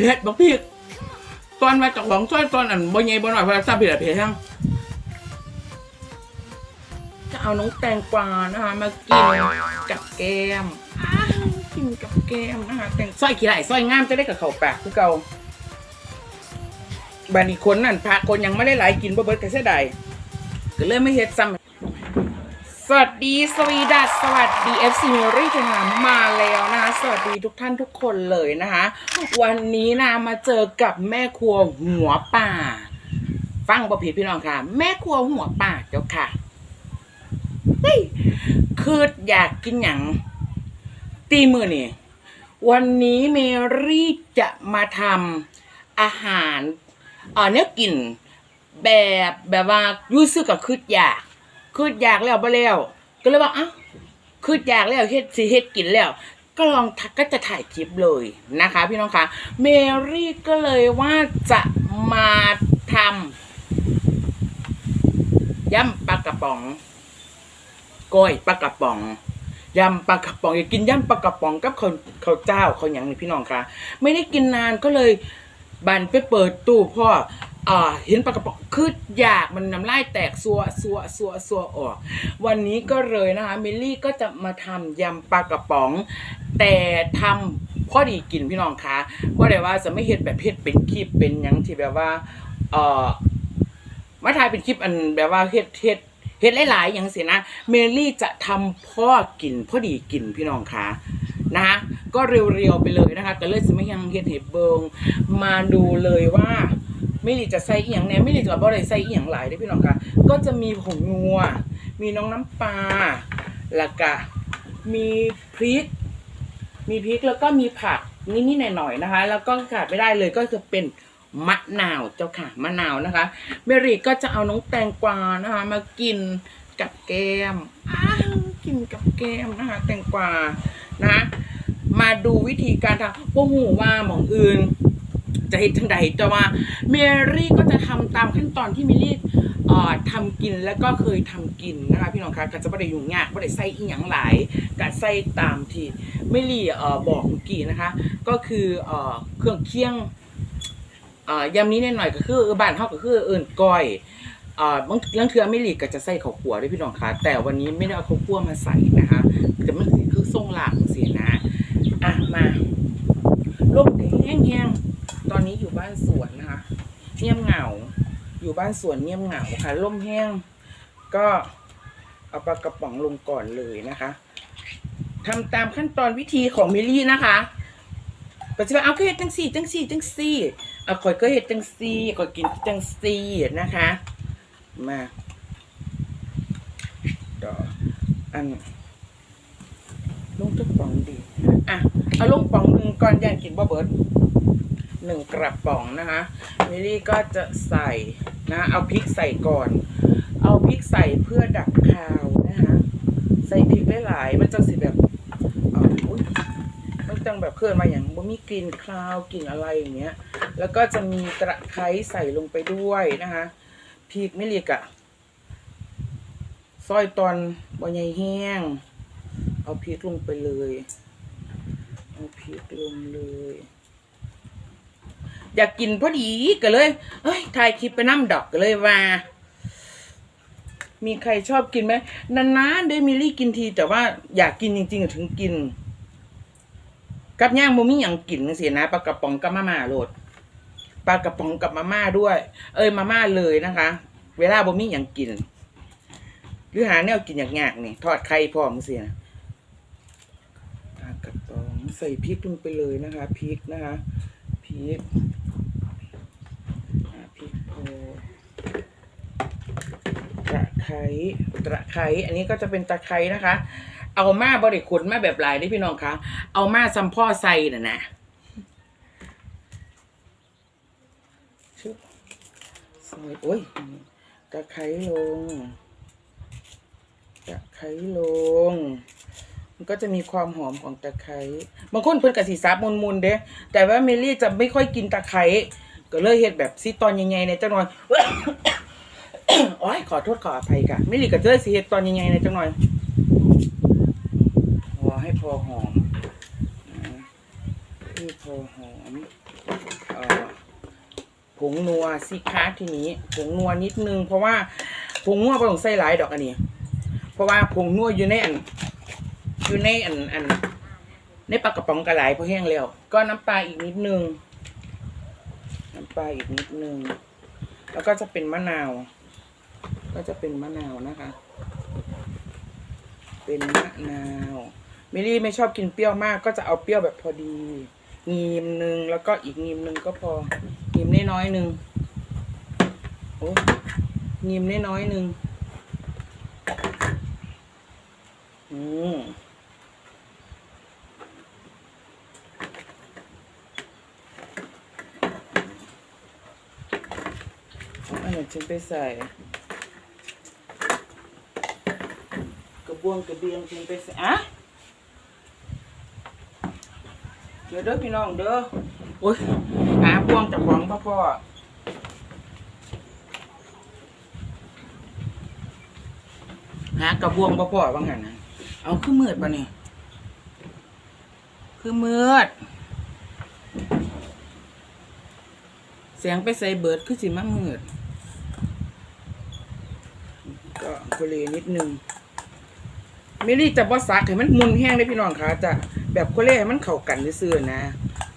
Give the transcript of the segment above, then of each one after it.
ผ็ดบักพริกตอนมาจากของซอยตอนอันบ่ใหญ่บ่น้อยเพราะทราบเผ็ดอะเผ็ดทั้งจะเอาน้องแตงกวานะคะมากินกับแกมอ้าวกินกับแกมนะคะแตงซอยขี้ไหล่ซอยงามจะได้กับเขาวปากคือเก่าบานี้คนนั่นพาคนยังไม่ได้หลายกินบ่เบิดกันเสียดายก็เลยไม่เฮ็ดซ้ำ สวัสดีสวีดัสสวัสดีเอฟซีมิรี่ทารมาแล้วนะคะสวัสดีทุกท่านทุกคนเลยนะคะ วันนี้นะมาเจอกับแม่ครัวหัวป่า ฟังประผิดพี่น้องค่ะ แม่ครัวหัวป่าเจ้าค่ะเฮ้ยคืออยากกินหยังตีมือนี่วันนี้เมรี่จะมาทำอาหารเอ่อเนื้อกินแบบแบบว่ารู้สึกกับคืดอยาก คืดอยากแล้วบ่แล้ว ก็เลยว่าอ้าวคืดอยากแล้วเฮ็ดสิเฮ็ดกินแล้ว ก็ลองทักก็จะถ่ายคลิปเลยนะคะ พี่น้องคะเมรี่ก็เลยว่าจะมาทำยำปลากระป๋องก้อยปลากระป๋องยำปลากระป๋องอยากกินยำปลากระป๋องกับข้าวข้าเจ้าเขาวหยังนี่พี่น้องคะไม่ได้กินนานก็เลยบันไปเปิดตู้พ่อ อ่าเห็นปลากระป๋องคืออยากมันน้ำลายแตกซัวซัวซัวซัวออก วันนี้ก็เลยนะคะมิลลี่ก็จะมาทำยำปลากระป๋อง แต่ทำพอดีกินพี่น้องคะว่าแต่ว่าจะไม่เห็ดแบบเห็ดเป็นคลิปเป็นหยังที่แบบว่าเอ่อมาถ่ายเป็นคลิปอันแบบว่าเห็ดเห็ดเห็ดหลายๆอย่างสินะเมลลี่จะทำพ่อกินพอดีกินพี่น้องคะนะคะก็เรียวๆไปเลยนะคะก็เลยจะไม่ยังเห็ดเห็ดเบิงมาดูเลยว่า ม่รีจะใส่อีหยังแหน่ไม่รีจะบ่ได้ใส่อีหยังหลายเด้อพี่น้องค่ะ ก็จะมีผงนัว มีน้องน้ำปลาแล้วก็มีพริก มีพริกแล้วก็มีผักนิดๆหน่อยๆนะคะ แล้วก็ขาดไม่ได้เลยก็จะเป็นมะนาวเจ้าค่ะมะนาวนะคะเมรีก็จะเอาน้องแตงกวานะคะ มากินกับแกมอ้าวกินกับแกมนะคะ แตงกวานะ มาดูวิธีการทำพวกหูว่าหมองอื่น จะเห็นทังใดแต่ว่าเมรี่ก็จะทำตามขั้นตอนที่มิลลี่เอ่อทำกินแล้วก็เคยทำกินนะคะพี่น้องคะก็จะไม่ได้ยุ่งยากไม่ได้ใส่อีหยังหลายก็ใส่ตามที่เมลี่บอกเมื่อกี้นะคะ ก็คือเอ่อเครื่องเคียงยำนี้นิดหน่อยก็คือบ้านเฮาก็คือเอิ้นก้อยเอ่อบางลังเทือเมลี่ก็จะใส่ข้าวคั่วด้วยพี่น้องคะแต่วันนี้ไม่ได้เอาข้าวคั่วมาใส่นะคะแต่มันคือทรงหลากเสียนะอะมาลมแห้งๆ ตอนนี้อยู่บ้านสวนนะคะ เงียบเหงา อยู่ บ้านสวนเงียบเหงาค่ะร่มแห้ง ก็เอาปลากระป๋องลงก่อนเลยนะคะทำตามขั้นตอนวิธีของมิลลี่นะคะปัจจุบันเอาก็เห็ดจังสี่จังสี่จังสี่เอาข่อยก็เห็ดจังสี่ข่อยกินจังสี่นะคะ มาต่ออันลงทุกป๋องดีอะเอาลงป๋องหนึ่งก่อนอย่างกินบ่เบิร์ดหนึ่งกระป๋องนะคะมิลลี่ก็จะใส่ นะเอาพริกใส่ก่อน เอาพริกใส่เพื่อดับคาวนะคะใส่พริกหลายๆมันจะสิแบบอุ้ยมันจังแบบเคลื่อนมาอย่างบ่มีกลิ่นคาวกลิ่นอะไรอย่างเงี้ย แล้วก็จะมีตะไคร้ใส่ลงไปด้วยนะคะพริกไม่เรียกอะซอยตอนบะใหญ่แห้ง เอาพริกลงไปเลย เอาพริกลงเลย อยากกินพอดีก็เลยเฮ้ยถ่ายคลิปไปน้ำดอกก็เลยว่า มีใครชอบกินไหมนานๆได้มิลี่กินที แต่ว่าอยากกินจริงๆถึงกิน กับย่างโมมี่อย่างกินเสินะปลากระป๋องกับมาม่าโหลดปลากระป๋องกับมาม่าด้วย เอ้ยมาม่าเลยนะคะ เวลาโมมี่อย่างกิน หรือหาแนวกินอย่างยากนี่ทอดไข่พร้อมสินะปลากระป๋องใส่พริกลงไปเลยนะคะพริกนะคะพริก ตะไคร้ตะไคร้อันนี้ก็จะเป็นตะไคร้นะคะ เอามาบริขุนมาแบบหลายได้พี่น้องคะเอามาซัมพ่อใส่น่ะนะชึบใส่โอ้ยตะไคร้ลงตะไคร้ลง มันก็จะมีความหอมของตะไคร้บางคนเพิ่นกะสีซับมุนๆเด้แต่ว่าเมลี่จะไม่ค่อยกินตะไคร้ ก็เลยเฮ็ดแบบซีตอนใหญ่ๆในจังหน่อยโอ้ยขอโทษขออภัยค่ะเมลี่ก็จะเลยสิเฮ็ดตอนใหญ่ๆในจังหน่อยพอให้พอหอมนะให้พอหอมอผงนัวสิคะทีนี้ผงนัวนิดนึง เพราะว่าผงนัวบ่ต้องใส่หลายดอกอันนี้ เพราะว่าผงนัวอยู่ในอันอยู่ในอันอันในปลากระป๋องกระไหลพอแห้งแล้ว ก็น้ำปลาอีกนิดนึงำปลาอีกนิดนึง แล้วก็จะเป็นมะนาว ก็จะเป็นมะนาวนะคะ เป็นมะนาวมิลลี่ไม่ชอบกินเปรี้ยวมาก ก็จะเอาเปรี้ยวแบบพอดีงีมหนึ่งแล้วก็อีกงีมหนึ่งก็พองีมน้อยๆหนึ่งโอ้งีมน้อยๆหนึ่งอืมเอาอันไหน ฉันไปใส่ กระบวงกระเบียงฉันไปใส่อะเดี๋ยวเด้อพี่น้องเด้อโอ้ยหาบวงจากของพ่อพ่อหากระบวงพ่อพ่อบางหันนะเอาคือมืดปะเนี่ยคือมืดเสียงไปใส่เบิร์ดคือสิมามืด ก็โคเลนิดนึงมิลี่จะบอสักให้มันมุนแห้งได้พี่น้องคะจะแบบโคเลให้มันเข้ากันซื่อนะ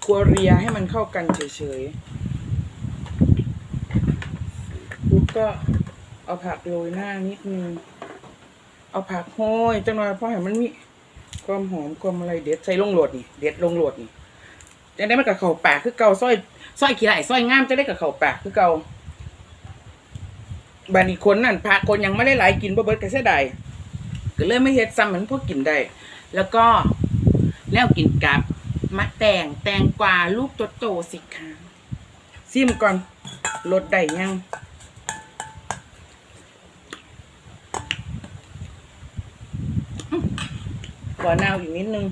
ครัวเรียให้มันเข้ากันเฉยๆปุ๊บก็เอาผักโรยหน้านิดนึง เอาผักโห้ยจังหน่อยเพราะให้มันมีความหอมความอะไรเด็ดใส่ลงโหลดนี่เด็ดลงโหลดนี่จะได้มันกับเข่าปากคือเก่าสร้อยสร้อยขี้ไหลสร้อยงามจะได้กับเข่าปากคือเก่า บานีคนนั่นพาคนยังไม่ได้หลายกินบ่เบิดก็เสียดายก็เลยไม่เฮ็ดซ้ำเหมือนพวกกินได้ แล้วก็แล้วกินกับมะแตงแตงกวาลูกโตๆสิคะซิมก่อนรสได้ยังอื้อก่อนนาวอีกนิดนึง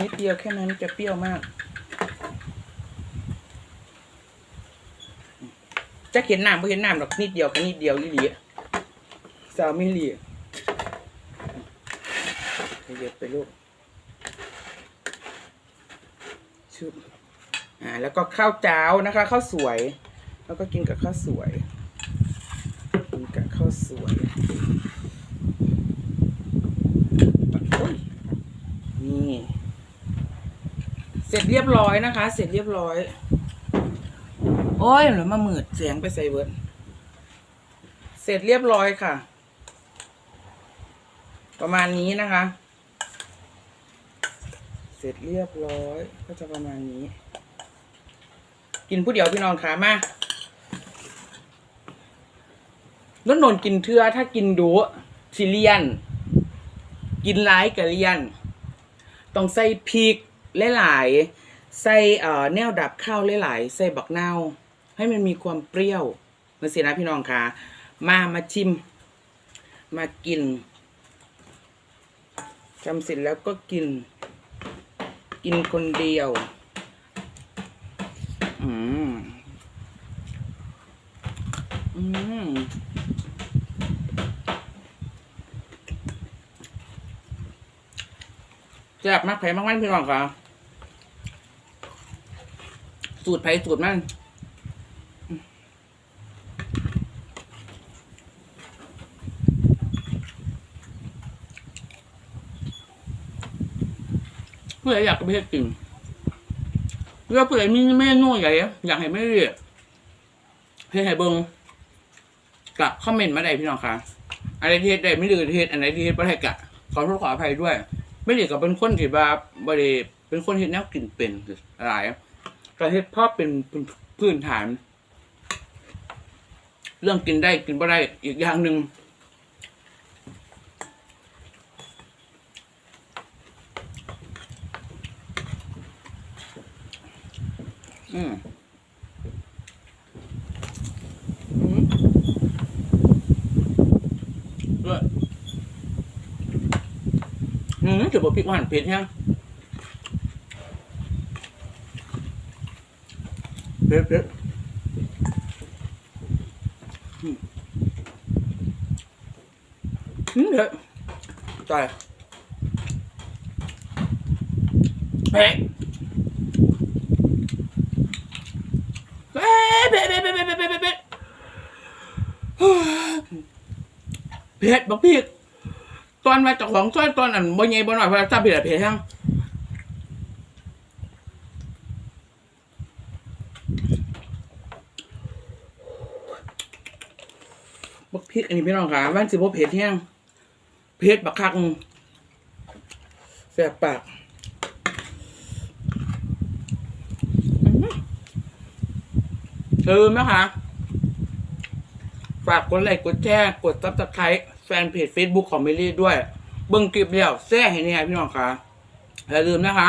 นิดเดียวแค่นั้นจะเปรี้ยวมาก จะเห็นน้ำไม่เห็นน้ำหรอกนิดเดียวก็นิดเดียวอีหลีสาวมิลลีขยับไปลูกชุบอ่าแล้วก็ข้าวเจ้านะคะข้าวสวย แล้วก็กินกับข้าวสวยกินกับข้าวสวยนี่เสร็จเรียบร้อยนะคะ เสร็จเรียบร้อย โอ้ยเหลือมามืดเสียงไปใส่เวิร์ดเสร็จเรียบร้อยค่ะ ประมาณนี้นะคะ เสร็จเรียบร้อยก็จะประมาณนี้ กินผู้เดียวพี่น้องขามาล้นนนกินเทือถ้ากินดูสิเลียน กินร้ายกับเลียน ต้องใส่พริกหลายๆใส่เอ่อแนวดับข้าวหลายๆใส่บักนาว ให้มันมีความเปรี้ยวมาสินะพี่น้องค่ะ มามาชิม มากินจำเสร็จแล้วก็กิน กินคนเดียว อืม อืมแซ่บมากไผ่มากมันพี่น้องค่ะ สูตรไผ่สูตรมัน เพื่ออยากไปเฮ็ดกินเพื่อเพื่อมีเมนูใหญ่อยากให้ไม่เรียกเฮ็ดให้เบิงกับคอมเมนต์มาได้พี่น้องค่ะอะไรที่เฮ็ดได้ไม่ดีที่เฮ็ดอันไหนที่เฮ็ดบ่ได้กะขอโทษขออภัยด้วย ไม่ได้กับเป็นคนที่แบบบ่ได้เป็นคนเฮ็ดแนวกินเป็นหลายแต่เฮ็ดพราะเป็นเป็นพื้นฐาน เรื่องกินได้กินบ่ได้อีกอย่างหนึ่งอืมอืมด้วย อืมจะบอกพริกหวานเผ็ดยังเผ็ดเผ็ดอืมอืมเผ็ดตายเผ็ดเผ็ดเผ็ดเผ็ดเผ็ดเผ็ดเผ็ดเผ็ดเผ็ดเผ็ดบอกพี่ ตอนมาจากของซ้อยตอนนั้นบ่ใหญ่บ่น้อยเพราะจำผิดอะเผ็ดทั้งบักพริกอันนี้พี่น้องค่ะว่านสิบ่เผ็ดแห้งเผ็ดบักคักแสบปากลืมนะคะ ฝากกดไลค์กดแชร์กดซับสไครต์ แฟนเพจ Facebook ของเมลี่ด้วย เบิ่งคลิปแล้วแซ่ให้เนี่ยพี่น้องคะอย่าลืมนะคะ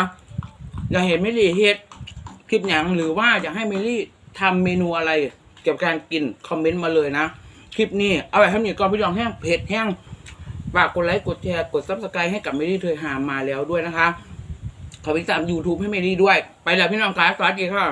อยากเห็นเมลี่เฮ็ดคลิปหยังหรือว่าอยากให้เมลี่ทำเมนูอะไรเกี่ยวกับการกินคอมเมนต์มาเลยนะ คลิปนี้เอาไว้ทำนี้ก่อนพี่น้องแห้งเผ็ดแห้งฝากกดไลค์กดแชร์กดซับสไครต์ให้กับเมลี่เธอหามาแล้วด้วยนะคะขอไปตาม YouTube ให้เมลี่ด้วย ไปแล้วพี่น้องคะสวัสดีค่ะ